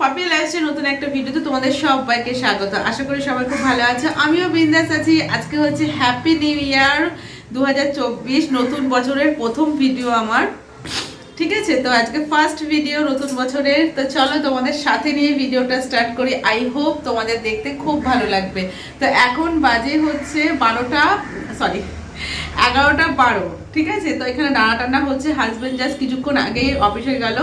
Papiya lifestyle নতুন একটা ভিডিওতে তোমাদের সবাইকে স্বাগত। আশা করি সবাই খুব ভালো আছে। আমিও বিন্দাস আছি। আজকে হচ্ছে হ্যাপি নিউ ইয়ার দু হাজার চব্বিশ, নতুন বছরের প্রথম ভিডিও আমার। ঠিক আছে? তো আজকে ফার্স্ট ভিডিও নতুন বছরের। তো চলো তোমাদের সাথে নিয়ে ভিডিওটা স্টার্ট করি। আই হোপ তোমাদের দেখতে খুব ভালো লাগবে। তো এখন বাজে হচ্ছে বারোটা সরি এগারোটা বারো। ঠিক আছে? তো এখানে রান্না টান্না হচ্ছে। হাজব্যান্ড জাস্ট কিছুক্ষণ আগে অফিসে গেল।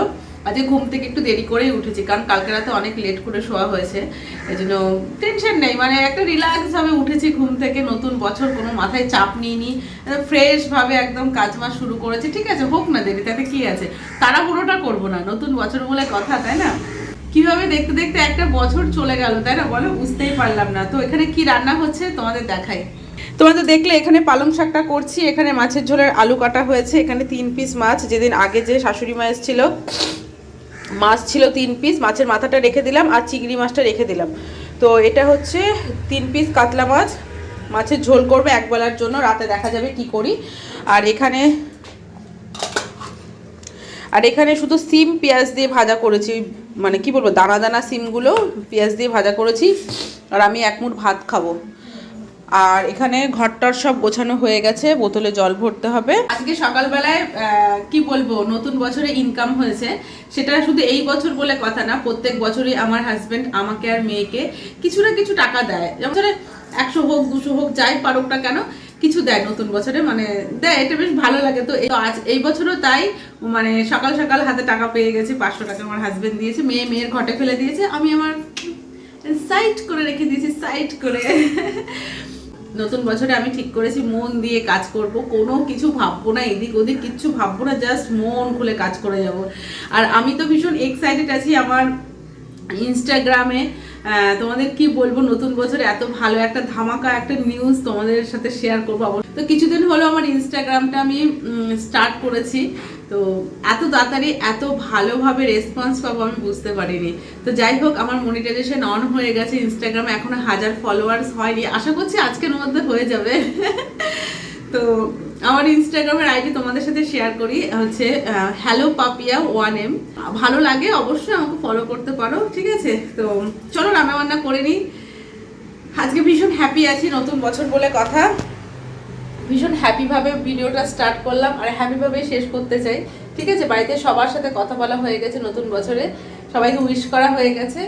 আজকে ঘুম থেকে একটু দেরি করেই উঠেছি, কারণ কালকে রাতে অনেক লেট করে শোয়া হয়েছে। এই জন্য টেনশন নেই মানে একটা রিল্যাক্স ভাবে উঠেছি ঘুম থেকে, নতুন বছর, কোনো মাথায় চাপ নিইনি। ফ্রেশ ভাবে একদম কাজ মাস শুরু করেছি, ঠিক আছে, হোক না দেরি, তাতে কি আছে? পুরোটা করব না, নতুন বছর বলে কথা, তাই না? কীভাবে দেখতে দেখতে একটা বছর চলে গেল, তাই না? বলো, বুঝতেই পারলাম না। তো এখানে কি রান্না হচ্ছে, তোমাদের দেখাই। তোমরা তো দেখলে, এখানে পালং শাকটা করছি, এখানে মাছের ঝোলের আলু কাটা হয়েছে, এখানে তিন পিস মাছ, যেদিন আগে যে শাশুড়ি মা এসেছিল মাছ ছিল তিন পিস মাছের মাথাটা রেখে দিলাম আর চিংড়ি মাছটা রেখে দিলাম। তো এটা হচ্ছে তিন পিস কাতলা মাছ। মাছের ঝোল করবে এক বেলার জন্য, রাতে দেখা যাবে কি করি। আর এখানে আর এখানে শুধু সিম পেঁয়াজ দিয়ে ভাজা করেছি। মানে কি বলব, দানা দানা সিমগুলো পেঁয়াজ দিয়ে ভাজা করেছি। আর আমি এক মুঠ ভাত খাব। আর এখানে ঘরটার সব গোছানো হয়ে গেছে, বোতলে জল ভরতে হবে। আজকে সকালবেলায় কি বলব, নতুন বছরে ইনকাম হয়েছে। সেটা শুধু এই বছর বলে কথা না, প্রত্যেক বছরই আমার হাজবেন্ড আমাকে আর মেয়েকে কিছু না কিছু টাকা দেয়। যেমন একশো হোক, দুশো হোক, যাই পারুক না কেন, কিছু দেয় নতুন বছরে মানে দেয়, এটা বেশ ভালো লাগে। তো আজ এই বছরও তাই মানে সকাল সকাল হাতে টাকা পেয়ে গেছি, পাঁচশো টাকা আমার হাজবেন্ড দিয়েছে, মেয়ে মেয়ের ঘটে ফেলে দিয়েছে, আমি আমার সাইড করে রেখে দিয়েছি সাইড করে। নতুন বছরে আমি ঠিক করেছি, মন দিয়ে কাজ করব, কোনো কিছু ভাববো না, এদিক ওদিক কিচ্ছু ভাববো না জাস্ট মন খুলে কাজ করে যাব। আর আমি তো ভীষণ এক্সাইটেড আছি আমার ইনস্টাগ্রামে তোমাদের কি বলব, নতুন বছরে এত ভালো একটা ধামাকা, একটা নিউজ তোমাদের সাথে শেয়ার করব। তো কিছুদিন হলো আমার ইনস্টাগ্রামটা আমি স্টার্ট করেছি। তো এত তাড়াতাড়ি এত ভালোভাবে রেসপন্স পাবো আমি বুঝতে পারিনি। তো যাই হোক, আমার মনিটাইজেশন অন হয়ে গেছে ইনস্টাগ্রামে এখনও হাজার ফলোয়ার্স হয়নি। আশা করছি আজকের মধ্যে হয়ে যাবে। তো আমার ইনস্টাগ্রামের আইডি তোমাদের সাথে শেয়ার করি, হচ্ছে হ্যালো পাপিয়া ওয়ান এম ভালো লাগে, অবশ্যই আমাকে ফলো করতে পারো, ঠিক আছে? তো চলো রান্না বান্না করে নিই। আজকে ভীষণ হ্যাপি আছি, নতুন বছর বলে কথা। ভীষণ হ্যাপিভাবে ভিডিওটা স্টার্ট করলাম আর হ্যাপিভাবে শেষ করতে চাই। ঠিক আছে? বাড়িতে সবার সাথে কথা বলা হয়ে গেছে নতুন বছরে। সবাইকে উইশ করা হয়ে গেছে।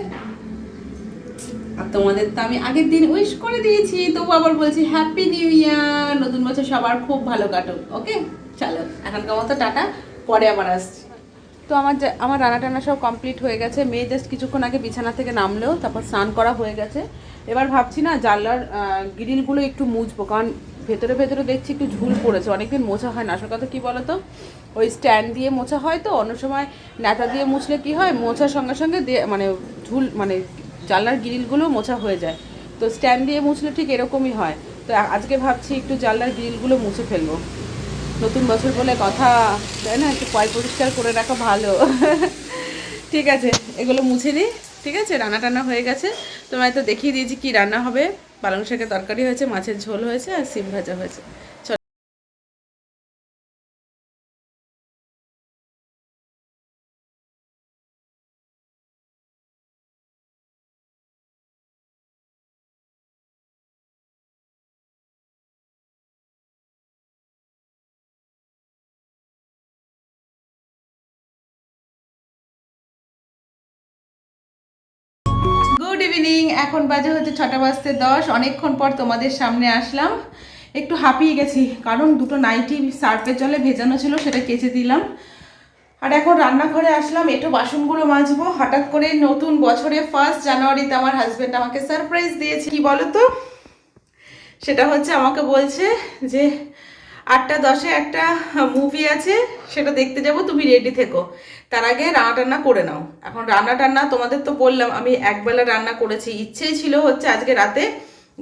আর তোমাদের তো আমি আগের দিন উইশ করে দিয়েছি, তবু আবার বলছি হ্যাপি নিউ ইয়ার নতুন বছর সবার খুব ভালো কাটুক ওকে চলো, এখনকার মতো টাটা, পরে আবার আসছি। তো আমার আমার রান্না টান্না সব কমপ্লিট হয়ে গেছে। মেয়ে জাস্ট কিছুক্ষণ আগে বিছানা থেকে নামলেও তারপর স্নান করা হয়ে গেছে। এবার ভাবছি না জানলার গ্রিলগুলো একটু মুছবো, কারণ ভেতরে ভেতরে দেখছি একটু ঝুল পড়েছে। অনেকদিন মোছা হয় না। আসল কথা কী বলো তো ওই স্ট্যান্ড দিয়ে মোছা হয় তো, অন্য সময় নেতা দিয়ে মুছলে কি হয়? মোছার সঙ্গে সঙ্গে দিয়ে মানে ঝুল মানে জানলার গ্রিলগুলো মোছা হয়ে যায়। তো স্ট্যান্ড দিয়ে মুছলে ঠিক এরকমই হয়। তো আজকে ভাবছি একটু জানলার গ্রিলগুলো মুছে ফেলব। নতুন বছর বলে কথা, তাই না? একটু পয় পরিষ্কার করে রাখা ভালো। ঠিক আছে, এগুলো মুছে দিই। ঠিক আছে রান্না টান্না হয়ে গেছে। তোমায় তো দেখিয়ে দিয়েছি কি রান্না হবে। পালং শাকের তরকারি হয়েছে মাছের ঝোল হয়েছে আর সিম ভাজা হয়েছে। ইভিনিং এখন বাজে হচ্ছে ছটা বাজতে দশ। অনেকক্ষণ পর তোমাদের সামনে আসলাম। একটু হাঁপিয়ে গেছি, কারণ দুটো নাইটি সার্ফের জলে ভেজানো ছিল, সেটা কেচে দিলাম। আর এখন রান্নাঘরে আসলাম, একটু বাসনগুলো মাজবো। হঠাৎ করে নতুন বছরে ফার্স্ট জানুয়ারিতে আমার হাজবেন্ড আমাকে সারপ্রাইজ দিয়েছে। কি বলো তো সেটা হচ্ছে আমাকে বলছে যে আটটা দশে একটা মুভি আছে, সেটা দেখতে যাব, তুমি রেডি থেকো। তার আগে রান্না টান্না করে নাও। এখন রান্না টান্না তোমাদের তো বললাম, আমি একবেলা রান্না করেছি। ইচ্ছেই ছিল হচ্ছে আজকে রাতে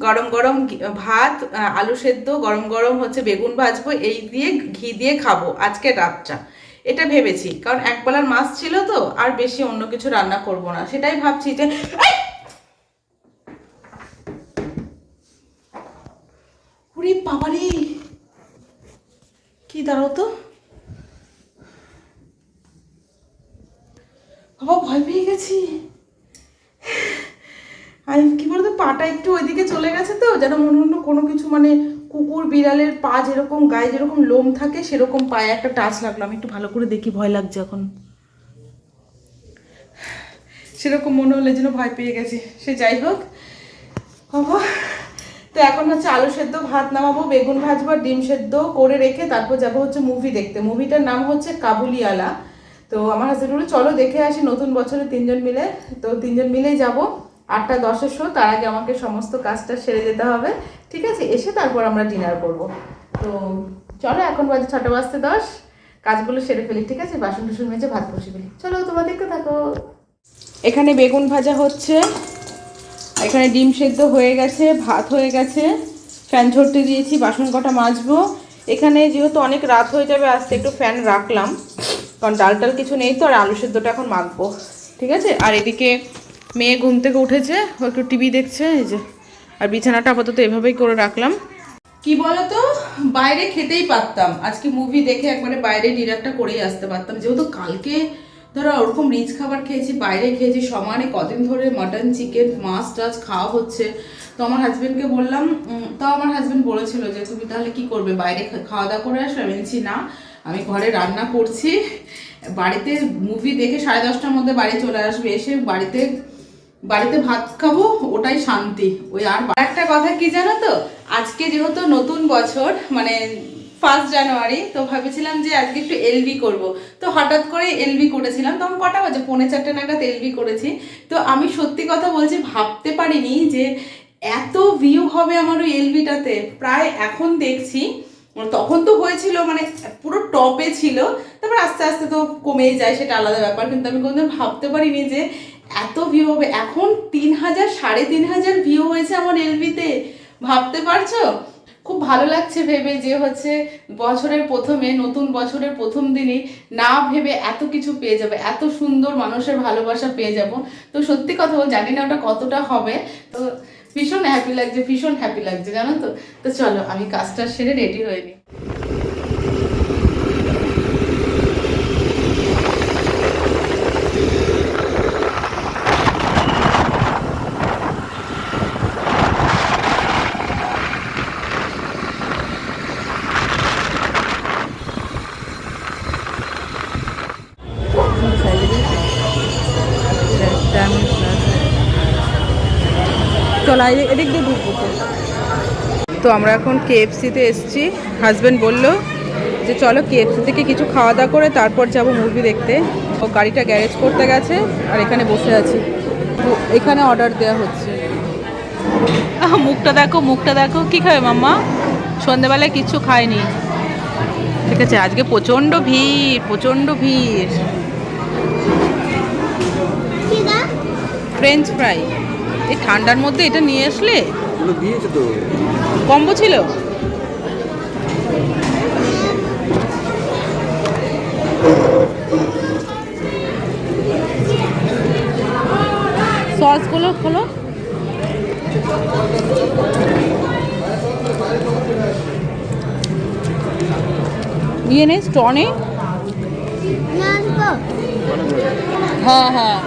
গরম গরম ভাত আলু সেদ্ধ, গরম গরম হচ্ছে বেগুন ভাজবো, এই দিয়ে ঘি দিয়ে খাব আজকে রাতটা। এটা ভেবেছি, কারণ একবেলার মাছ ছিল তো, আর বেশি অন্য কিছু রান্না করব না। সেটাই ভাবছি যে কি দাঁড়াও তো? বাবা, ভয় পেয়ে গেছি। কি বলতো, পাটা একটু ওইদিকে চলে গেছে তো, যেন মনে হলো কোনো কিছু মানে কুকুর, বিড়ালের পা যেরকম, গায়ে যেরকম লোম থাকে, সেরকম পায়ে একটা টাচ লাগল। আমি একটু ভালো করে দেখি, ভয় লাগছে এখন। সেরকম মনে হলে যেন ভয় পেয়ে গেছে। সে যাই হোক, বাবা। তো এখন হচ্ছে আলু সেদ্ধ, ভাত নামাবো, বেগুন ভাজবো ডিম সেদ্ধ করে রেখে তারপর যাব হচ্ছে মুভি দেখতে। মুভিটার নাম হচ্ছে কাবুলিওয়ালা। তো আমার হাজবেন্ড বলে চলো দেখে আসি নতুন বছরে তিনজন মিলে। তো তিনজন মিলেই যাব। আটটা দশের শো তার আগে আমাকে সমস্ত কাজটা সেরে যেতে হবে। ঠিক আছে? এসে তারপর আমরা ডিনার করব। তো চলো, এখন বাজে ছটা বাজতে দশ। কাজগুলো সেরে ফেলি, ঠিক আছে? বাসন টুসন মেজে ভাত বসে ফেলি। চলো, তোমরা দেখতে থাকো। এখানে বেগুন ভাজা হচ্ছে। এখানে ডিম সেদ্ধ হয়ে গেছে, ভাত হয়ে গেছে। ফ্যান ঝরতে দিয়েছি, বাসন কটা মাজবো। এখানে যেহেতু অনেক রাত হয়ে যাবে, আজকে একটু ফ্যান রাখলাম। কারণ ডাল টাল কিছু নেই তো, আর আলু সেদ্ধটা এখন মাখবো ঠিক আছে? আর এদিকে মেয়ে ঘুম থেকে উঠেছে, ও একটু টিভি দেখছে, এই যে। আর বিছানাটা আপাতত এভাবেই করে রাখলাম। কি বলতো? বাইরে খেতেই পারতাম। আজকে মুভি দেখে একবারে বাইরে ডিনারটা করেই আসতে পারতাম। যেহেতু কালকে ধরো ওরকম রিচ খাবার খেয়েছি, বাইরে খেয়েছি, সমানে কদিন ধরে মাটন চিকেন মাছ, টাছ খাওয়া হচ্ছে। তো আমার হাজব্যান্ডকে বললাম তাও আমার হাজব্যান্ড বলেছিল যে, তুমি তাহলে কি করবে? বাইরে খাওয়া দাওয়া করে আসবে আমি বলছি, না, আমি ঘরে রান্না করছি। বাড়িতে মুভি দেখে সাড়ে দশটার মধ্যে বাড়ি চলে আসবে। এসে বাড়িতে বাড়িতে ভাত খাব, ওটাই শান্তি। ওই আর একটা কথা কি জানো তো? আজকে যেহেতু নতুন বছর মানে ফার্স্ট জানুয়ারি তো ভেবেছিলাম যে আজকে একটু এলবি করব। তো হঠাৎ করে এলবি করেছিলাম। তখন কটা বাজে? পৌনে চারটে নাগাদ এলবি করেছি। তো আমি সত্যি কথা বলছি, ভাবতে পারিনি যে এত ভিউ হবে আমার ওই এলবিটাতে প্রায় এখন দেখছি তখন তো হয়েছিল মানে পুরো টপে ছিল। তারপর আস্তে আস্তে তো কমেই যায়, সেটা আলাদা ব্যাপার। কিন্তু আমি কোনোদিন ভাবতে পারিনি যে এত ভিউ হবে। এখন তিন হাজার, সাড়ে তিন হাজার ভিউ হয়েছে আমার এলবিতে ভাবতে পারছ? খুব ভালো লাগছে ভেবে যে হচ্ছে বছরের প্রথমে, নতুন বছরের প্রথম দিনই না ভেবে এত কিছু পেয়ে যাবে, এত সুন্দর মানুষের ভালোবাসা পেয়ে যাব। তো সত্যি কথা বল, জানি না ওটা কতটা হবে। তো ভীষণ হ্যাপি লাগছে, ভীষণ হ্যাপি লাগছে, জানো তো? তো চলো, আমি কাজটা সেরে রেডি হয়ে নিই। চল এদিক দিয়ে ঢুকবো তো আমরা এখন কেএফসিতে এসেছি। হাজব্যান্ড বলল যে চলো কেএফসি থেকে কিছু খাওয়া দাওয়া করে তারপর যাব মুভি দেখতে। ও গাড়িটা গ্যারেজ করতে গেছে আর এখানে বসে আছি। তো এখানে অর্ডার দেওয়া হচ্ছে। আহ, মুখটা দেখো মুখটা দেখো। কি খাবে মাম্মা? সন্ধেবেলায় কিচ্ছু খায়নি। ঠিক আছে আজকে প্রচণ্ড ভিড় প্রচণ্ড ভিড়। ফ্রেঞ্চ ফ্রাই এই ঠান্ডার মধ্যে এটা নিয়ে আসলে দিয়েছে তো। কম্বো ছিল? সসগুলো খোলো ইয়ে নেই স্ট্র নেই হ্যাঁ হ্যাঁ।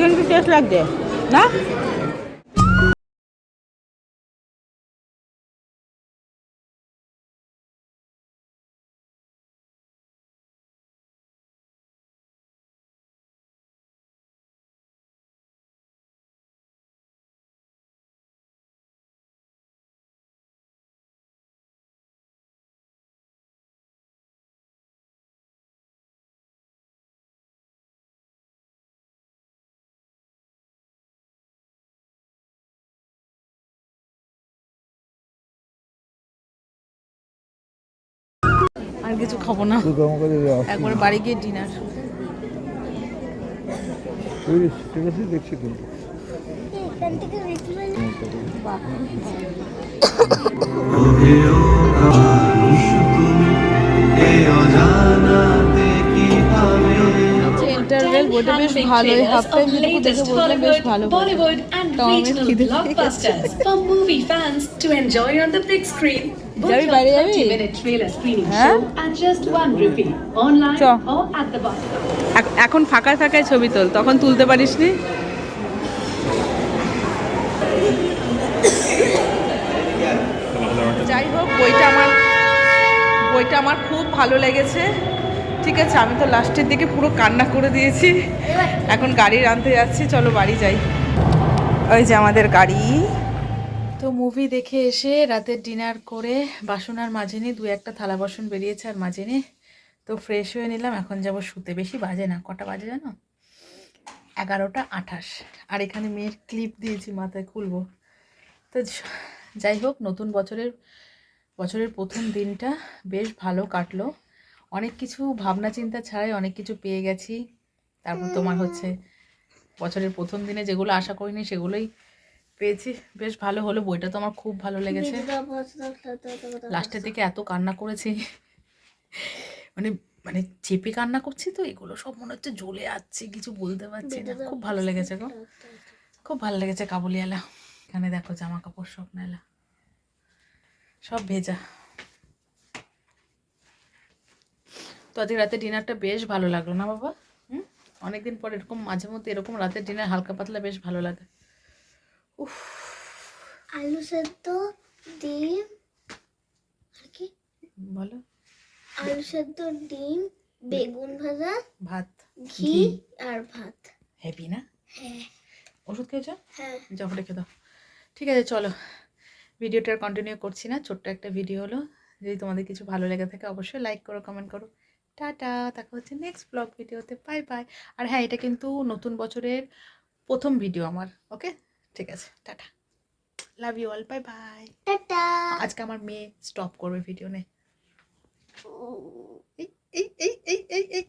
গেলে একটু টেস্ট লাগছে না? আর কিছু খাব না। একবারে বাড়ি গিয়ে ডিনার ঠিক আছে দেখছি কিন্তু চেনটা ইন্টারভেল বইটা বেশ ভালোই হাফ টাইম যেটুকু দেখে বললাম বেশ ভালো বই। Bollywood and তাও আমার regional খিদে পেয়ে গেছে। blockbusters for movie fans যাবি বাইরে যাবি? 30-minute trailer screening show at just one rupee, online চ। or at the bus stop. এখন ফাঁকায় ফাঁকায় ছবি তোল তখন তুলতে পারিস নি যাই হোক বইটা আমার বইটা আমার খুব ভালো লেগেছে ঠিক আছে আমি তো লাস্টের দিকে পুরো কান্না করে দিয়েছি এখন গাড়ি আনতে যাচ্ছি চলো বাড়ি যাই ওই যে আমাদের গাড়ি মুভি দেখে এসে রাতের ডিনার করে বাসন আর মাজেনি দু একটা থালা বাসন বেরিয়েছে আর মাজেনি তো ফ্রেশ হয়ে নিলাম। এখন যাব শুতে। বেশি বাজে না। কটা বাজে জানো? এগারোটা আঠাশ। আর এখানে মেয়ের ক্লিপ দিয়েছি, মাথায় খুলবো। তো যাই হোক, নতুন বছরের বছরের প্রথম দিনটা বেশ ভালো কাটলো। অনেক কিছু ভাবনা চিন্তা ছাড়াই অনেক কিছু পেয়ে গেছি। তারপর তোমার হচ্ছে বছরের প্রথম দিনে যেগুলো আশা করিনি সেগুলোই পেয়েছি। বেশ ভালো হলো বইটা তো আমার খুব ভালো লেগেছে। লাস্টের দিকে এত কান্না করেছি। মানে মানে চেপে কান্না করছি তো এগুলো সব মনে হচ্ছে জ্বলে যাচ্ছে কিছু বলতে পারছি না। খুব ভালো লেগেছে গো। খুব ভালো লেগেছে কাবুলিওয়ালা। এখানে দেখো জামা কাপড় সব মেলা। সব ভেজা। তো আজকে রাতে ডিনারটা বেশ ভালো লাগল না বাবা? হুম? অনেকদিন পর এরকম মাঝে মধ্যে এরকম রাতের ডিনার হালকা পাতলা বেশ ভালো লাগে। আলু সেদ্ধ ডিম আর কি? বলো। আলু সেদ্ধ ডিম বেগুন ভাজা ভাত ঘি আর ভাত। হ্যাপি না? হ্যাঁ। ওষুধ খেয়েছো? হ্যাঁ। যাও রেখে দাও। ঠিক আছে চলো। ভিডিওটা কন্টিনিউ করছি না ছোট্ট একটা ভিডিও হলো। যদি তোমাদের কিছু ভালো লেগে থাকে অবশ্যই লাইক করো কমেন্ট করো। টাটা দেখা হচ্ছে নেক্সট ব্লগ ভিডিওতে বাই বাই আর হ্যাঁ এটা কিন্তু নতুন বছরের প্রথম ভিডিও আমার ওকে ঠিক আছে tata. Love you all bye bye tata আজকে আমার মেয়ে স্টপ করবে ভিডিও নে। এই এই এই এই এই এই।